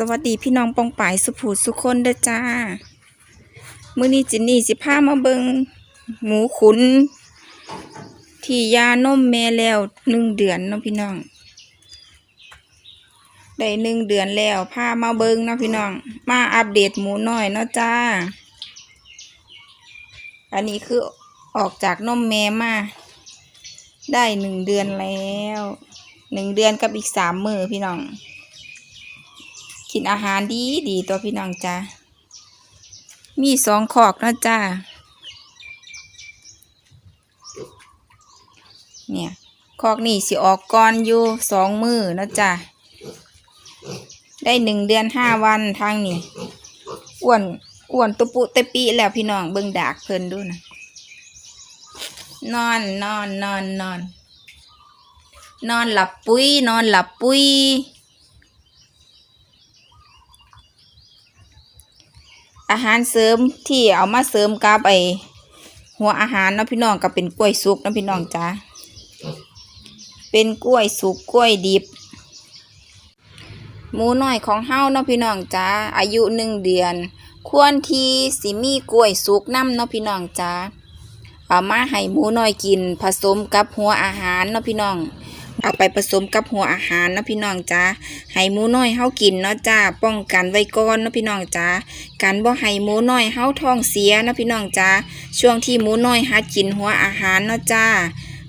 สวัสดีพี่น้องปองป่ายสุภูสุคนเด้อจ้า มื้อนี้จินนี่สิพามาเบิงหมูขุน ที่ยานมแม่แล้วหนึ่งเดือนเนาะพี่น้อง ได้หนึ่งเดือนแล้วพามาเบิงเนาะพี่น้อง มาอัปเดตหมูน้อยเนาะจ้า อันนี้คือออกจากนมแม่มา ได้หนึ่งเดือนแล้ว หนึ่งเดือนกับอีกสามมือพี่น้อง กินอาหารดีดีตัวพี่น้องจ้ามีสองขอกนะจ้าเนี่ยคอกนี่สิออกก่อนอยู่สองมือนะจ้าได้หนึ่งเดือนห้าวันทางนี่อ้วนอ้วนตุปุเตปีแล้วพี่น้องเบิ่งดากเพิ่นดูนะนอนนอนนอนนอน นอนหลับปุ้ยนอนหลับปุ้ย อาหารเสริมที่เอามาเสริมกับไอหัวอาหารเนาะพี่น้องก็เป็นกล้วยสุกเนาะพี่น้องจ้าเป็นกล้วยสุกกล้วยดิบ หมูน้อยของเฮาเนาะพี่น้องจ้าอายุหนึ่งเดือน ควรที่สิมีกล้วยสุกน้ำเนาะพี่น้องจ้าเอามาให้หมูน้อยกินผสมกับหัวอาหารเนาะพี่น้อง เอาไปผสมกับหัวอาหารนะพี่น้องจ้าให้หมูน้อยเฮากินเนาะจ้าป้องกันไว้ก่อนนะพี่น้องจ้าการบ่ให้หมูน้อยเฮาท้องเสียนะพี่น้องจ้าช่วงที่หมูน้อยหัดกินหัวอาหารเนาะจ้า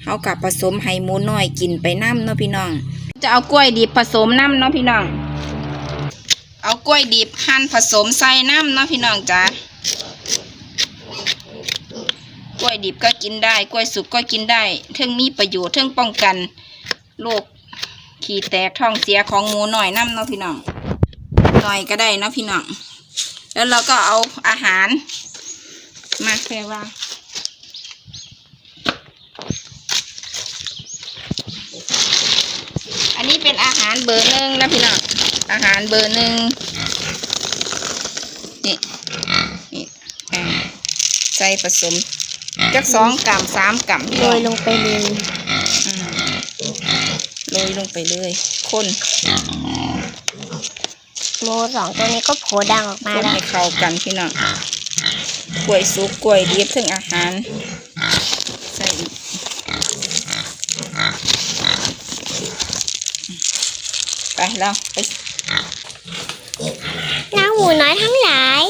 เฮากับผสมให้หมูน้อยกินไปน้ำเนาะพี่น้อง จะเอากล้วยดิบผสมน้ำเนาะพี่น้อง เอากล้วยดิบหั่นผสมใส่น้ำเนาะพี่น้องจ้ากล้วยดิบก็กินได้ กล้วยสุกก็กินได้เทิงมีประโยชน์เทิงป้องกัน โรคขี้แตกท้องเสียของหมูหน่อยน้ำเนาะพี่น้องหน่อยก็ได้นาะพี่น้อง แล้วเราก็เอาอาหาร มาแค่ว่าอันนี้เป็นอาหารเบอร์หนึ่งนะพี่น้อง อาหารเบอร์หนึ่งนี่นี่ใส่ผสมจักสองกรัมสามกรัมโรน้อยลงไปเลย ยลงไปเลยคนหมูสองตัวนี้ก็โผล่ดังออกมาคนแล้วให้เข้ากันพี่น้องกล้วยสุกกล้วยดิบถึงอาหารใส่อีกไปแล้วไปน้องหมูน้อยทั้งหลาย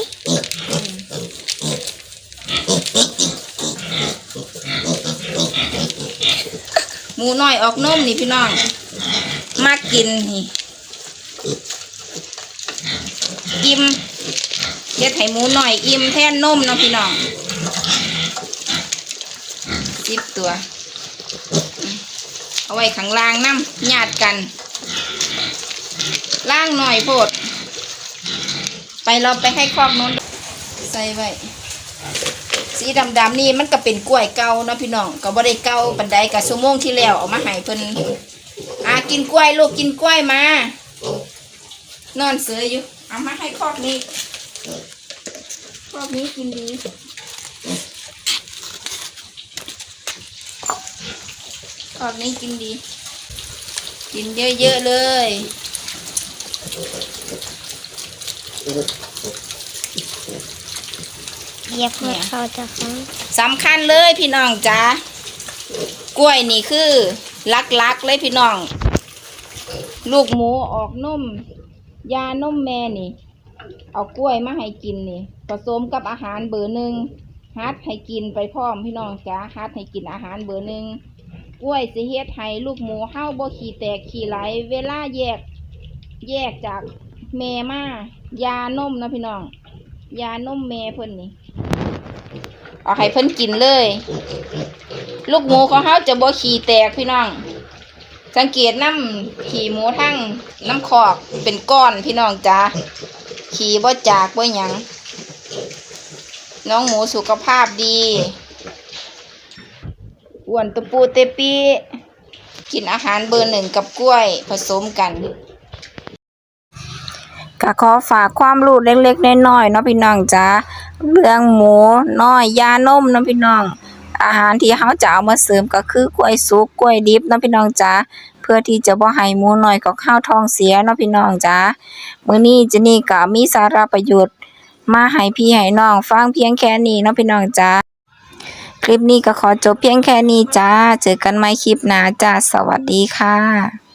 หมูน้อยออกนมนี่พี่น้อง มากินนี่อิ่มเฮ็ดให้หมูหน้อยอิ่มแท่นนมเนาะพี่น้องสิบตัว เอาไว้ข้างล่างน้ำญาติกัน ล่างหน่อยโพด ไปเราไปให้ครอบนู้นใส่ไว้สีดำๆนี่มันก็เป็นกล้วยเก่าเนาะพี่น้องก็บ่ได้เก่าปันใดกับชั่วโมงที่แล้วเอามาให้เพิ่น กินกล้วยลูกกินกล้วยมา นอนเสืออยู่ เอามาให้ครอบนี้ครอบนี้กินดีครอบนี้กินดี กินเยอะๆเลยเหยียบหัวเขาจะฟังสำคัญเลยพี่น้องจ้ากล้วยนี่คือลักๆเลยพี่น้อง ลูกหมูออกนมยานมแม่นี่ เอากล้วยมาให้กินนี่ผสมกับอาหารเบอร์หนึ่งฮัดให้กินไปพร้อมพี่น้องจ้าฮัดให้กินอาหารเบอร์หนึ่งกล้วยสิเฮ็ดให้ลูกหมูเฮาบ่ขี้แตกขี้ไหลเวลาแยก แยกจากแม่มายานมนะพี่น้อง ยานมแม่เพิ่นนี่เอาให้เพิ่นกินเลย ลูกหมูของเขาจะบ่ขี่แตกพี่น้อง สังเกตน้ำขี่หมูทั้งน้ำคอกเป็นก้อนพี่น้องจ้าขี่บ่จากบ่หยังน้องหมูสุขภาพดีอ้วนตะปูเตปีกินอาหารเบอร์หนึ่งกับกล้วยผสมกันก็ขอฝากความรู้เล็กๆน้อยๆเนาะพี่น้องจ้าเรื่องหมูน้อยยานมเนาะพี่น้อง อาหารที่เขาจะเอามาเสริมก็คือกล้วยสุกกล้วยดิบเนาะพี่น้องจ๋าเพื่อที่จะบ่ให้หมูน้อยของข้าวท้องเสียเนาะพี่น้องจ๋ามื้อนี้เจนี่ก็มีสาระประโยชน์ มาให้พี่ให้น้องฟังเพียงแค่นี้เนาะพี่น้องจ๋าคลิปนี้ก็ขอจบเพียงแค่นี้จ้า เจอกันใหม่คลิปหน้าจ้า สวัสดีค่ะ